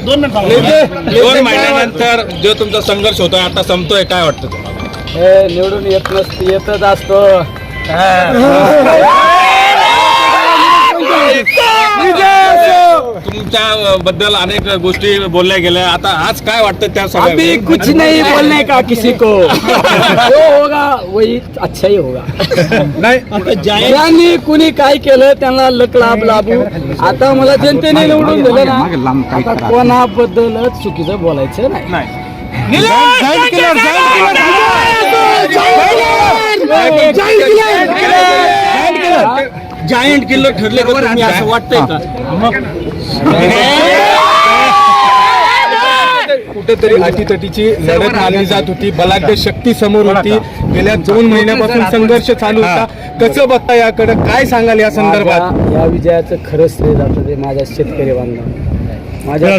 दोन महिन्यानंतर जो तुमचा संघर्ष होतोय आता संपतोय काय वाटतं तुम्हाला हे निवडून येत नसत येतच असतो तुमच्या बद्दल अनेक गोष्टी बोलल्या गेल्या. आता आज काय वाटतं त्या अभी सगळ्या कुछ नहीं बोलने का किसी को? जो होगा वही अच्छा ही होगा. ज्यांनी कुणी काय केलं त्यांना लक लाभ लाभू. आता मला जनतेने निवडून दिलं ना आता कोणाबद्दलच चुकीचं बोलायचं नाही. जायंट किल्लर ठरले का तुम्ही असं वाटतंय का? कुठेतरी अटीतटीची लढत मानली जात होती. बलाढ्य शक्ती समोर होती. गेल्या दोन महिन्यापासून संघर्ष चालू होता. कसं बघता याकडे? काय सांगाल या संदर्भात? या विजयाचं खरं श्रेय जातं ते माझ्या शेतकरी बांधव माझ्या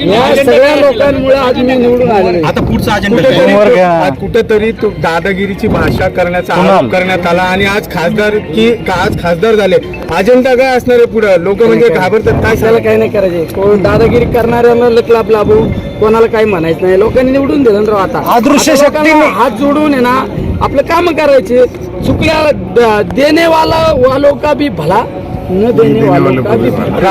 या सगळ्या लोकांमुळे आज मी निवडून आले आता पुढचा कुठेतरी अजेंडा कुठेतरी तो दादागिरीची भाषा करण्याचा आरोप करण्यात आला आणि आज खासदार की आज खासदार झाले. अजेंडा काय असणार आहे पुढे? लोक म्हणजे घाबरतात. काय काय सांगा काही नाही करायचे. कोण दादागिरी करणाऱ्यांना लकलाप लाभू. कोणाला काही म्हणायचं नाही. लोकांनी निवडून दिलं ना राव आता. अदृश्य शक्ती हात जोडून आहे ना आपलं काम करायचे. चुकल्या द- देने वाला वालों का भी भला न देने वालों का भी भला?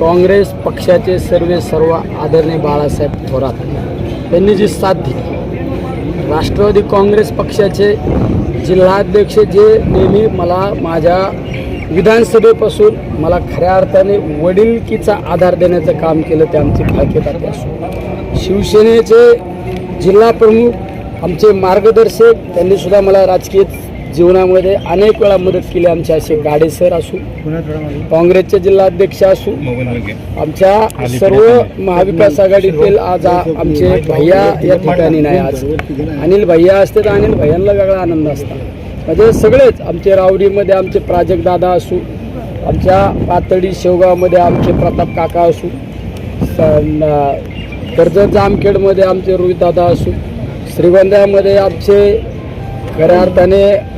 काँग्रेस पक्षाचे सर्वे सर्व आदरणीय बाळासाहेब थोरात. त्यांनी जी साथ दिली राष्ट्रवादी काँग्रेस पक्षाचे जिल्हाध्यक्ष जे नेहमी मला माझ्या विधानसभेपासून मला खऱ्या अर्थाने वडिलकीचा आधार देण्याचं काम केलं ते आमचे फाळके असून शिवसेनेचे जिल्हाप्रमुख आमचे मार्गदर्शक त्यांनीसुद्धा मला राजकीय जीवनामध्ये अनेक वेळा मदत केली आमचे असे गाडेसर असू काँग्रेसचे जिल्हाध्यक्ष असू आमच्या सर्व महाविकास आघाडीतील आज आमचे भैया या ठिकाणी नाही आज. अनिल भैया असते तर अनिल भैयांना वेगळा आनंद असता. म्हणजे सगळेच आमचे रावरीमध्ये आमचे प्राजक्त दादा असू आमच्या पातळी शेवगावमध्ये आमचे प्रताप काका असू कर्जत जामखेडमध्ये आमचे रोहित दादा असू श्रीगोंद्यामध्ये आमचे खऱ्या अर्थाने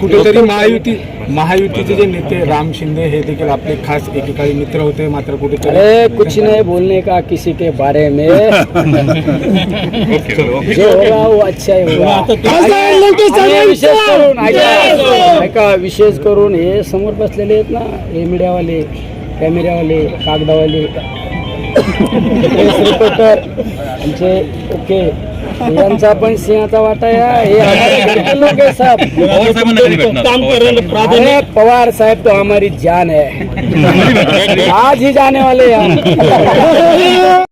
कुठेतरी महायुती महायुतीचे जे नेते राम शिंदे हे देखील आपले खास एकेकाळी मित्र होते मात्र कुठेतरी अरे कुछ नहीं बोलने का किसी के बारे में। जो होगा वो अच्छा ही होगा आणि विशेष करून ऐका ऐका विशेष करून हे समोर बसलेले आहेत ना हे मीडियावाले कॅमेऱ्यावाले कागदावाले. रिपोर्टर आमचे ओके यांचा पण सिंहाचा वाटा या. हे है सब काम करेल अरे पवार साहब तो हमारी जान है आज ही जाने वाले हैं हम